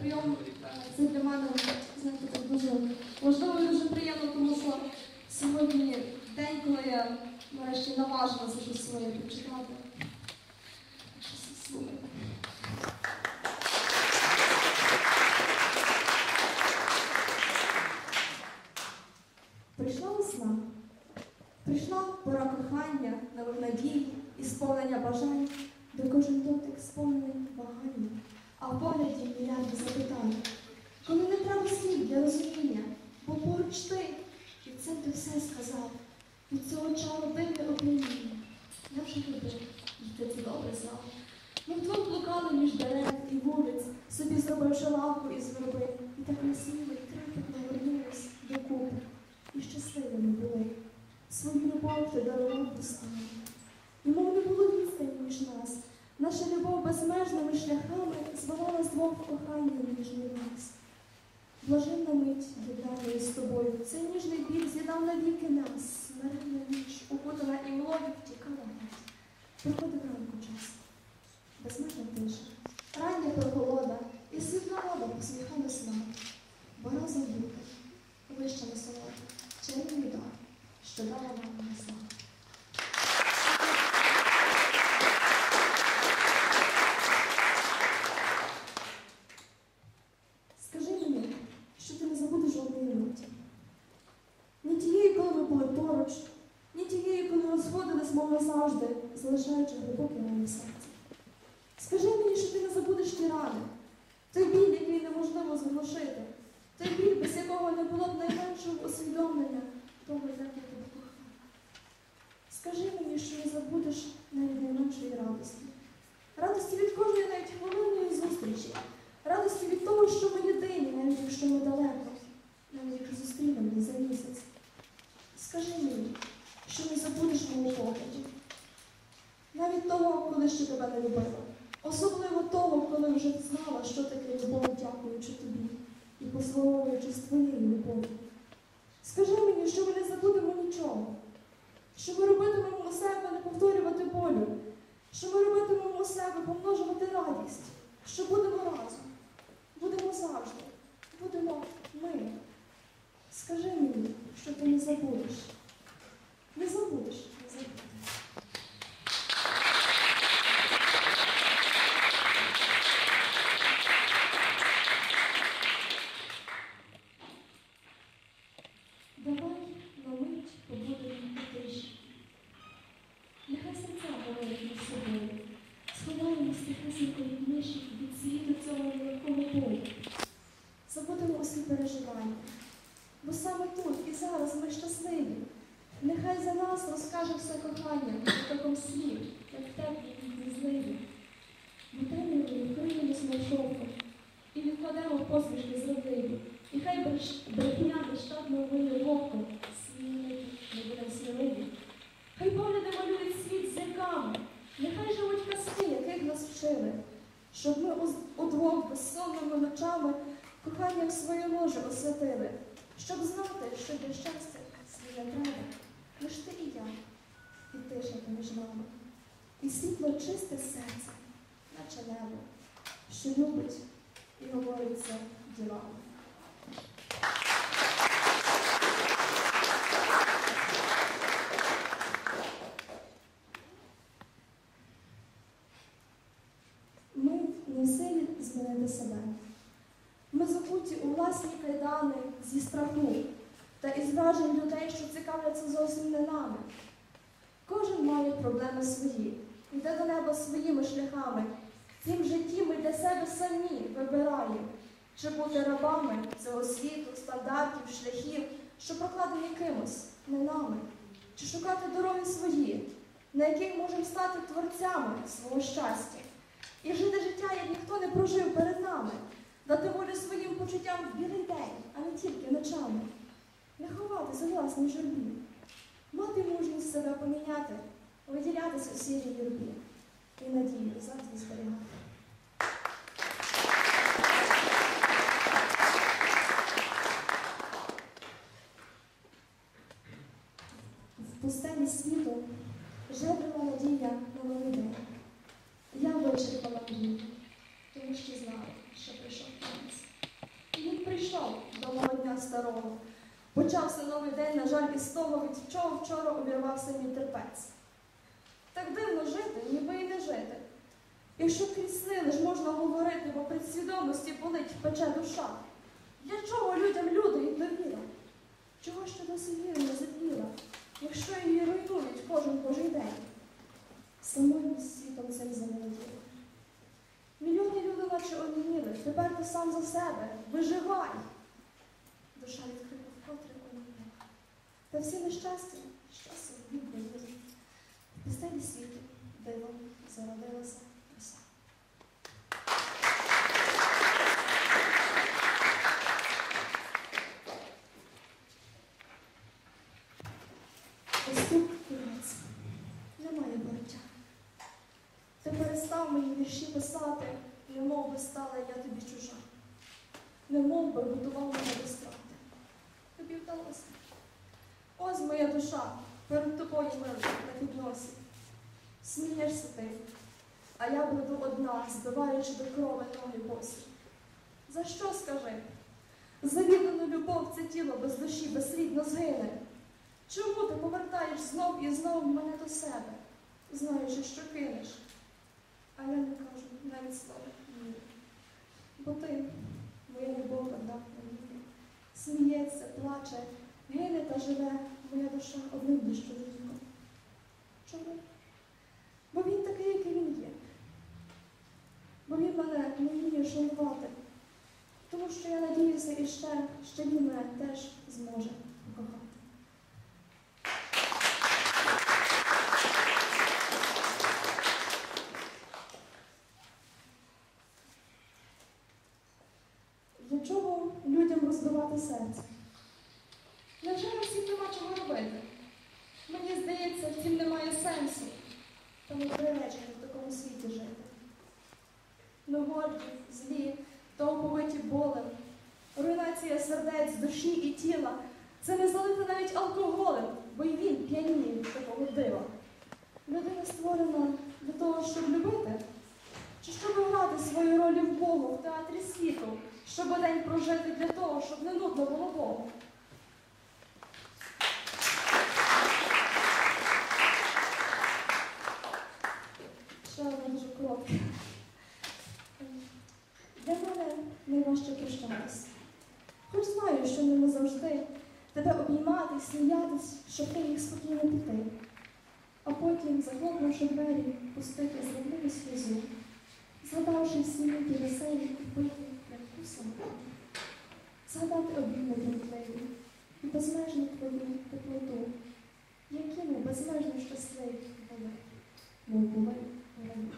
прийом. Для мене знаєте, дуже приємно, тому що сьогодні день, коли я нарешті наважилася щось своє прочитати. Щось що погляді мільярди запитань. Коли не треба слів для розуміння, бо поруч ти, і цим ти все сказав. Від цього чару бити оп'яніння. Я вже любив, і ти це добре знав. Ми вдвох блукали між дерев і вулиць, собі зробивши лавку із верби, і так насміло і трепетно вернулись докупи, і щасливими були. Свою любов ти дарував пустами. І мов не було відстані між нас. Наша любов безмежними шляхами з кохання ніжний нас. Блаженна мить єднаної з тобою, цей ніжний біль з'єднав навіки нас, смертна ніч, укутана і млою втікала нас. Приходив ранку час, безмежна тиша, рання прохолода, і світла вода посміхалась нам, бо разом бути, вища насолода, чарівний дар, що дала нам несла. Скажи мені, що ти не забудеш жодної миті. Ні тієї, коли ми були поруч, ні тієї, коли розходились, мов назавжди, залишаючи глибокі в серці. Скажи мені, що ти не забудеш ті рани, той біль, який неможливо заглушити, той біль, без якого не було б найменшого усвідомлення того, як я тебе кохаю. Скажи мені, що не забудеш навіть найменшої радості. Радості від кожної навіть хвилинної зустрічі. Радості від того, що ми єдині, навіть якщо ми далеко, навіть якщо зустрінемось за місяць. Скажи мені, що не забудеш мого погляді. Навіть того, коли ще тебе не любила. Особливо того, коли вже знала, що таке любов, дякуючи тобі і послуговуючи з твоєю любов'ю. Скажи мені, що ми не забудемо нічого, що ми робитимемо у себе не повторювати болю, що ми робитимемо у себе помножувати радість, що будемо разом, будемо завжди, будемо ми. Скажи мені, що ти не забудеш. Не забудеш, не забудеш. Давай на мить побудемо у тиші. Нехай серця говорять між собою. Сховаємо тихесенько від миші від світу цього великого болю. Забудемо усі переживання. Бо саме тут і зараз ми щасливі. Нехай за нас розкаже все кохання потоком слів, як в теплій літній зливі. Ми темрявою вкриємось смачовку і відкладемо посмішки родини, І хай брехня безштатно виє вовком, сміливі, ми будемо сміливі. Хай погляди малюють світ зірками, нехай живуть казки, яких нас вчили, щоб ми уз- удвох безсонними ночами коханням своє ложе освятили, щоб знати, що для щастя слід не треба, лиш ти і я, і тиша поміж нами, і світло чисте серце, наче небо, що любить і говориться ділами. Ми не силі змінити себе. Ми забуті у власні кайдани зі страху та із вражень людей, що цікавляться зовсім не нами. Кожен має проблеми свої, йде до неба своїми шляхами. В цім житті ми для себе самі вибираємо, чи бути рабами цього світу, стандартів, шляхів, що прокладені кимось, не нами, чи шукати дороги свої, на яких можемо стати творцями свого щастя. І жити життя, як ніхто не прожив перед нами, дати волю своїм почуттям в білий день, а не тільки ночами. Не ховатися у власній журбі, мати мужність себе поміняти, виділятися у сірій і надію завжди зберігати. В пустелі світу жебрила надія на новий. Я вичерпала мрію, тому ще знали, що прийшов кінець. Він прийшов до мого дня старого. Почався новий день, на жаль, із того, від чого вчора обірвався мій терпець. Так дивно жити, ніби і не жити. Якщо крізь сили ж можна говорити, бо при свідомості болить пече душа. Для чого людям люди і довіра? Чого ще досі віра не заділа, якщо її руйнують кожен божий день? Самотність світом цим заволоділа. Мільйони людей наче оніміли, тепер ти сам за себе, виживай. Душа відкрила вкотре оніміла. Та всі нещастя часом відбули. Пустелі світу дивом зародилася роса. Ось тут кінець. Немає буття. Ти перестав мені вірші писати, немов би стала я тобі чужа. Немов би готував мене до страти. Тобі вдалося. Ось моя душа перед тобою милий на підносі. Смієшся ти, а я бреду одна, збиваючи до крови ноги босі. За що скажи? За любов це тіло без душі безслідно згине. Чому ти повертаєш знов і знов мене до себе, знаючи, що кинеш? А я не кажу навіть слова ні. Бо ти, моя любов одна навіки, сміється, плаче, гине та живе моя душа одним лиш чоловіком. Чому? Бо він такий, який він є. Бо він мене не вміє шанувати. Тому що я надіюся іще, що він мене теж зможе покохати. Для чого людям розбивати серце? Невже всім нема чого робити? Мені здається, втім немає сенсу. Тому приречені в такому світі жити. Ми горді, злі, та оповиті болем. Руйнація сердець, душі і тіла. Це не залити навіть алкоголем, бо й він п'яніє від такого дива. Людина створена для того, щоб любити, чи щоб грати свою роль в Богу в театрі щоб день прожити для того, щоб не нудно було Богу. Одна дуже коротка. Для мене найважче прощатись. Хоч знаю, що не завжди тебе обіймати, сміятись, щоб ти міг спокійно піти. А потім, захлопнувши двері, пустити зробливу сльозу, згадавши всі миті веселі і згадати обійми тремтливі і безмежну твою теплоту, які ми безмежно щасливі були, мов були рані.